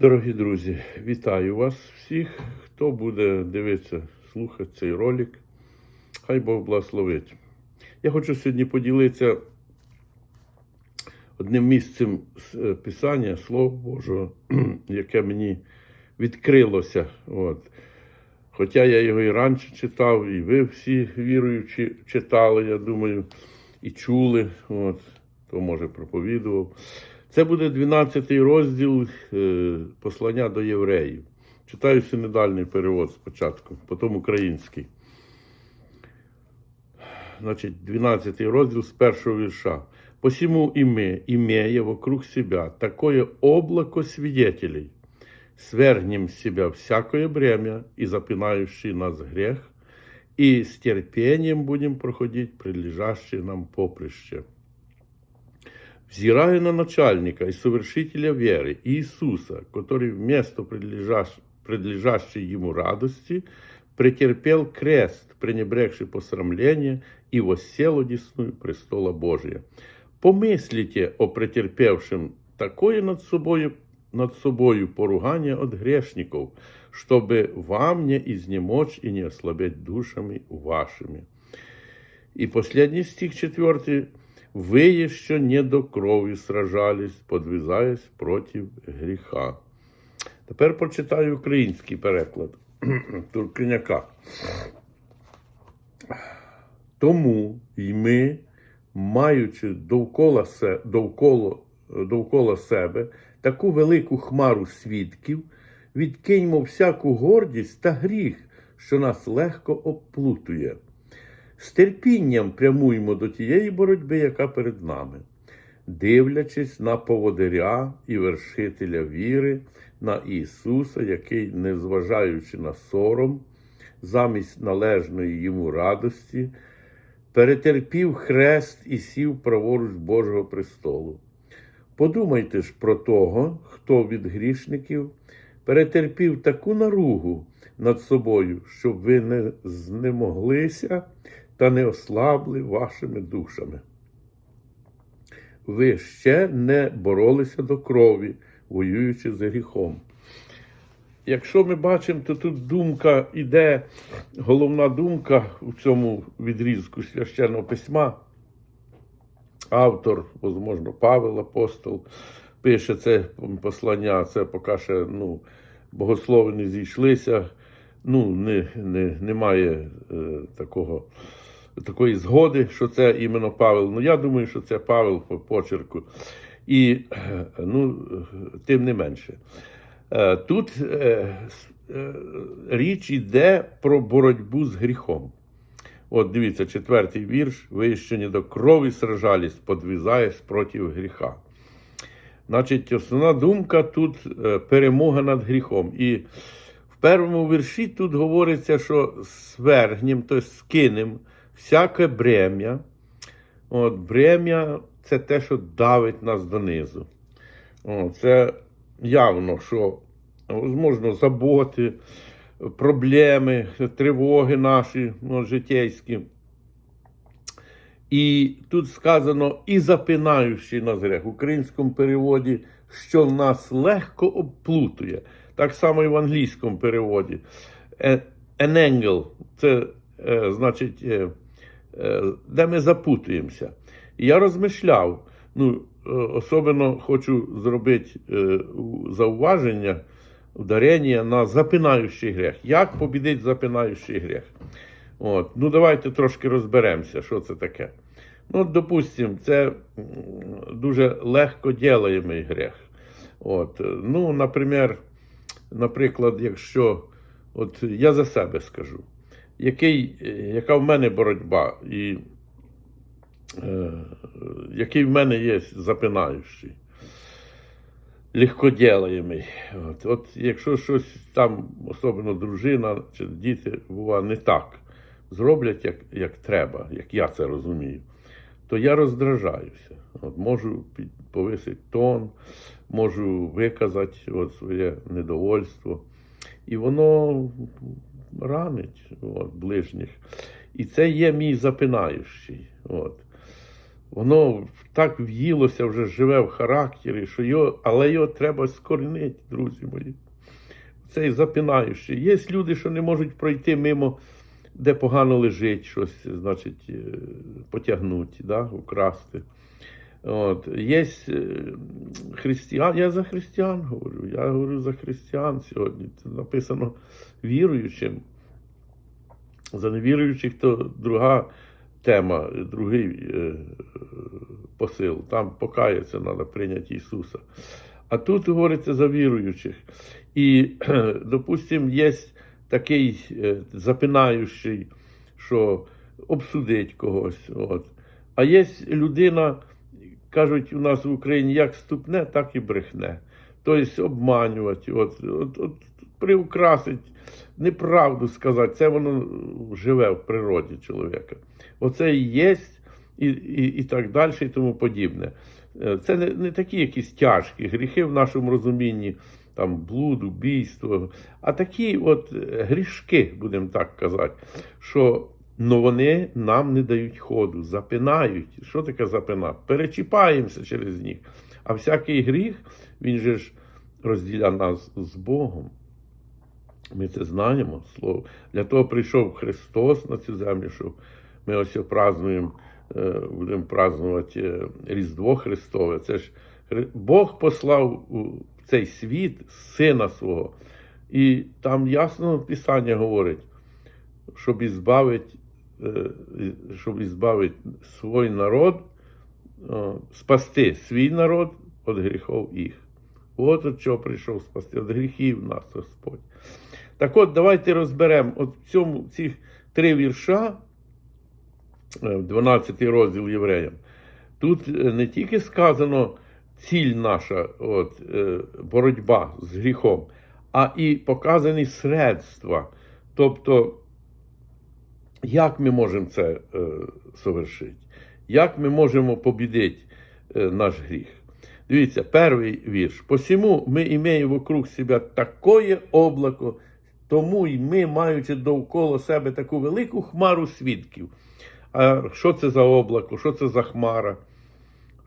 Дорогі друзі, вітаю вас всіх, хто буде дивитися, слухати цей ролик. Хай Бог благословить. Я хочу сьогодні поділитися одним місцем е, Писання, Слова Божого, яке мені відкрилося. От. Хоча я його і раніше читав, і ви всі віруючі читали, я думаю, і чули, от, то може проповідував. Це буде 12 розділ е, послання до євреїв. Читаю синодальний перевод спочатку, потім український. Значить, 12 розділ з першого вірша. Посему и мы, имея вокруг себя такое облако свидетелей, свергнем с себя всякое бремя и запинающий нас грех, и с терпением будем проходить прилежащее нам поприще Взирая на начальника и совершителя веры Иисуса, который вместо предлежащ- предлежащей ему радости претерпел крест, пренебрегший посрамление, и воссел одесную престола Божия. Помыслите о претерпевшем такое над собою, над собою поругание от грешников, чтобы вам не изнемочь и не ослабеть душами вашими. И последний стих четвертый. Вы еще не до крови сражались, подвизаясь проти гріха. Тепер прочитаю український переклад Туркиняка. Тому й ми, маючи довкола, се, довкола, довкола себе таку велику хмару свідків, відкиньмо всяку гордість та гріх, що нас легко обплутує. З терпінням прямуємо до тієї боротьби, яка перед нами, дивлячись на поводиря і вершителя віри, на Ісуса, який, незважаючи на сором, замість належної йому радості, перетерпів хрест і сів праворуч Божого престолу. Подумайте ж про того, хто від грішників перетерпів таку наругу над собою, щоб ви не знемоглися та не ослабли вашими душами. Ви ще не боролися до крові, воюючи за гріхом. Якщо ми бачимо, то тут думка іде, головна думка у цьому відрізку священного письма. Автор, можливо, Павел Апостол, пише це послання, це поки ще ну, богослови не зійшлися, ну, не, не, немає е, такого, такої згоди, що це іменно Павел. Ну, я думаю, що це Павел по почерку. І е, ну, тим не менше. Е, Тут е, е, річ йде про боротьбу з гріхом. От дивіться, четвертий вірш. Ви ще не до крові сражались, подвізаясь проти гріха. Значить, основна думка тут е, перемога над гріхом. І першому вірші тут говориться, що свергнем, тобто скинем всяке брем'я. От, брем'я це те, що давить нас донизу. О, це явно, що можливо, заботи, проблеми, тривоги наші ну, життєйські. І тут сказано і запинаючи нас грех. В українському переводі, що нас легко обплутує. Так само і в англійському переводі. Е, An angle – це е, значить, е, е, де ми запутуємося. І я розмишляв, ну, е, особливо хочу зробити е, зауваження, ударення на запинаючий грех. Як побідить запинаючий грех? От. Ну, давайте трошки розберемося, що це таке. Ну, допустимо, це дуже легко ділаємий грех. От. Ну, наприклад, наприклад, якщо от я за себе скажу, який, е, яка в мене боротьба, і е, який в мене є запинаючий, легкоділаємий. От, от якщо щось там, особливо дружина чи діти, бува не так зроблять, як, як треба, як я це розумію, то я роздражаюся. От, можу повисити тон, можу виказати от, своє недовольство. І воно ранить от, ближніх. І це є мій запинаючий. От. воно так в'їлося, вже живе в характері, що його, але його треба скорінити, друзі мої. Цей запинаючий. Є люди, що не можуть пройти мимо, де погано лежить щось, значить, е, потягнути, да, украсти. От. Є християн, я за християн говорю, я говорю за християн сьогодні. Це написано віруючим. За невіруючих то друга тема, другий е, посил. Там покаятися треба прийняти Ісуса. А тут говориться за віруючих. І, допустим, є такий е, запинаючий, що обсудить когось. От. А є людина, кажуть у нас в Україні, як ступне, так і брехне. Тобто обманювати, от, от, от, приукрасить, неправду сказати, це воно живе в природі чоловіка. Оце і є, і, і, і так далі, і тому подібне. Е, Це не, не такі якісь тяжкі гріхи в нашому розумінні, там блуд, убійство, а такі от е, грішки, будемо так казати, що ну, вони нам не дають ходу, запинають. Що таке запинати? Перечіпаємося через них. А всякий гріх, він же ж розділяє нас з Богом. Ми це знаємо слово. Для того прийшов Христос на цю землю, що ми ось празднуємо, е, будемо празднувати е, Різдво Христове. Це ж Бог послав у цей світ Сина свого. І там ясно Писання говорить, щоб ізбавити, е, щоб ізбавити свій народ, е, спасти свій народ від гріхов їх. От от чого прийшов спасти, від гріхів нас Господь. Так от, давайте розберемо от в цьому цих три вірша, е, 12 розділ євреям. Тут е, не тільки сказано ціль наша, от, е, боротьба з гріхом, а і показані средства. Тобто, як ми можемо це е, совершити? Як ми можемо побідити е, наш гріх? Дивіться, перший вірш. Посему ми імеємо вокруг себе такое облако, тому й ми, маючи довкола себе таку велику хмару свідків. А що це за облако, що це за хмара?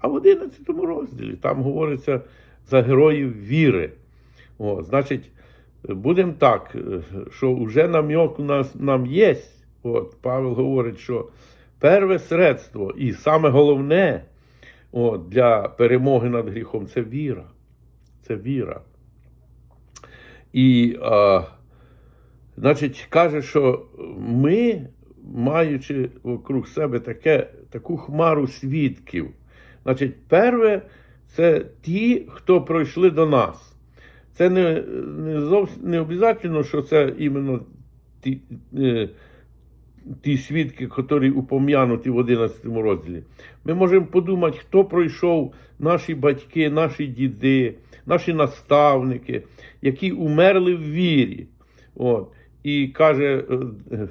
А в 11 розділі там говориться за героїв віри. О, значить, будемо так, е, що вже нам'як у нас нам є. От, Павел говорить, що перше средство і саме головне от, для перемоги над гріхом це віра. Це віра. І, а, значить, каже, що ми, маючи вокруг себе таке, таку хмару свідків, значить, перше, це ті, хто пройшли до нас. Це не, не зовсім не обов'язково, що це іменно ті, е, ті свідки, які упом'януті в 11 розділі. Ми можемо подумати, хто пройшов наші батьки, наші діди, наші наставники, які умерли в вірі. От. І каже е, е,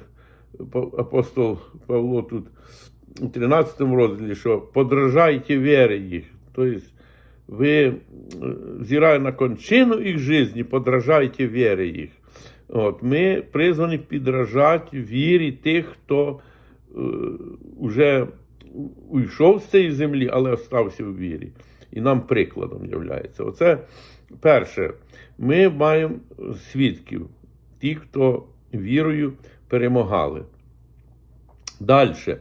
апостол Павло тут у 13 розділі, що подражайте віри їх. Тобто ви, е, взирая на кончину їх житті, подражайте віри їх. От, Ми призвані підражати вірі тих, хто е, вже уйшов з цієї землі, але остався в вірі. І нам прикладом являється. Оце перше. Ми маємо свідків, ті, хто вірою перемагали. Далі.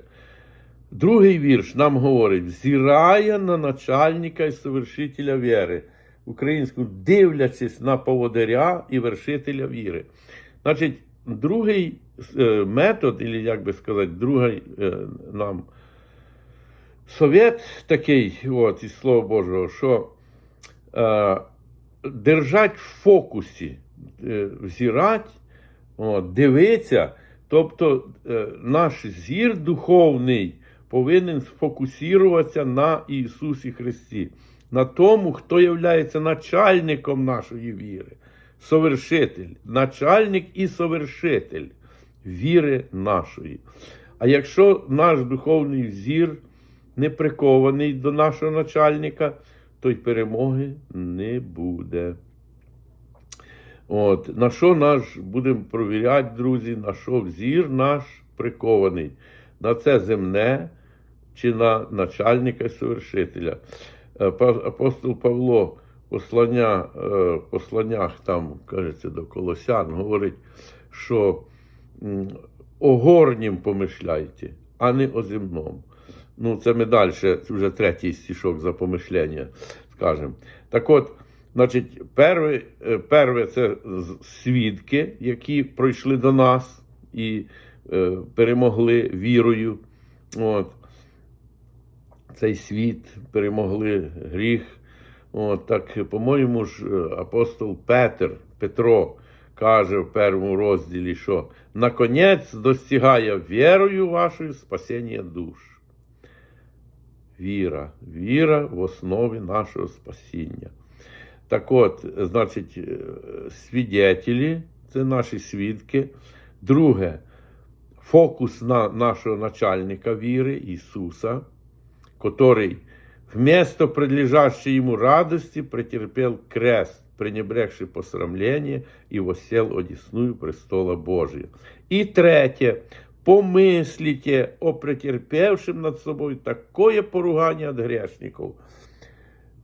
Другий вірш нам говорить: взирає на начальника і совершителя віри. Українську, дивлячись на поводиря і вершителя віри. Значить, другий е, метод, або як би сказати, другий е, нам совет такий, от, із Слова Божого, що е, держать в фокусі, е, взирать, от, дивитися. Тобто е, наш зір духовний повинен сфокусуватися на Ісусі Христі, на тому, хто є начальником нашої віри, совершитель, начальник і совершитель віри нашої. А якщо наш духовний зір не прикований до нашого начальника, то й перемоги не буде. От, На що наш будемо провіряти, друзі, на що взір наш прикований? На це земне, чи на начальника совершителя. Е, Апостол Павло послання, е, в посланнях там, кажеться, до Колосян, говорить, що о горнім помишляйте, а не о земному. Ну, це ми далі, це вже третій стішок за помишлення, скажемо. Так от, значить, перше, е, перше це свідки, які пройшли до нас і перемогли вірою. От. Цей світ перемогли гріх. От, так, по-моєму ж, е, апостол Петр, Петро каже в першому розділі, що наконець достигає вірою вашою спасіння душ. Віра, віра в основі нашого спасіння. Так от, значить, е, свідетелі, це наші свідки. Друге, фокус на нашого начальника віри Ісуса, который вместо предлежащей ему радости претерпел крест, пренебрегший посрамление и восел одесную престола Божия. И третье, помыслите о претерпевшем над собой такое поругання від грешників.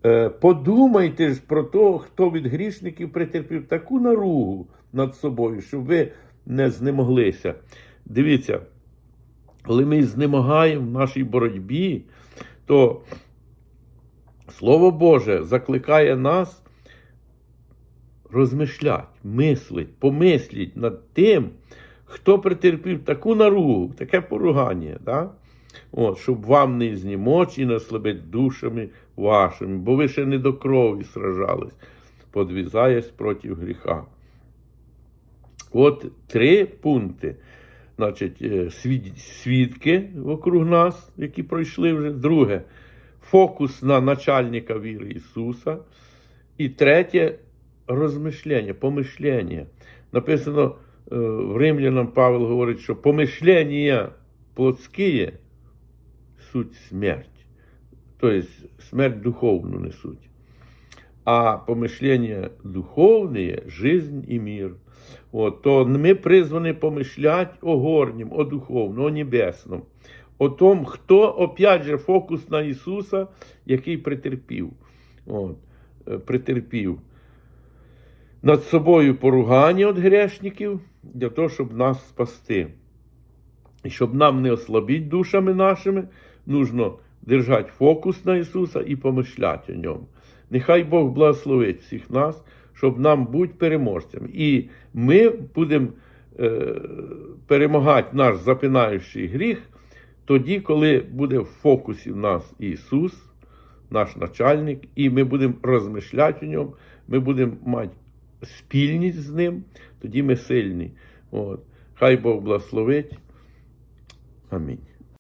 Е, Подумайте ж про того, хто від грішників претерпів таку наругу над собою, щоб ви не знемоглися. Дивіться, коли ми знемагаємо в нашій боротьбі, то Слово Боже закликає нас розмишляти, мислить, помисліть над тим, хто претерпів таку наругу, таке поругання, да? От, щоб вам не знімоч і не слабить душами вашими, бо ви ще не до крові сражались, подвізаясь проти гріха. От три пункти. Значить, е, свід- свідки вокруг нас, які пройшли вже. Друге, фокус на начальника віри Ісуса. І третє розмишлення, помишлення. Написано е, в Римлянам Павел говорить, що помишлення плотські суть смерть. Тобто смерть духовну несуть. А помишлення духовне жизнь і мир. От, то ми призвані помишлять о горнім, о духовному, о небесному. О том, хто, опять же, фокус на Ісуса, який претерпів. От, е, претерпів над собою поругання від грешників для того, щоб нас спасти. І щоб нам не ослабіть душами нашими, нужно держати фокус на Ісуса і помишляти о ньому. Нехай Бог благословить всіх нас, щоб нам бути переможцями. І ми будемо е, перемагати наш запинаючий гріх тоді, коли буде в фокусі в нас Ісус, наш начальник, і ми будемо розмишляти у ньому, ми будемо мати спільність з ним, тоді ми сильні. От. Хай Бог благословить. Амінь.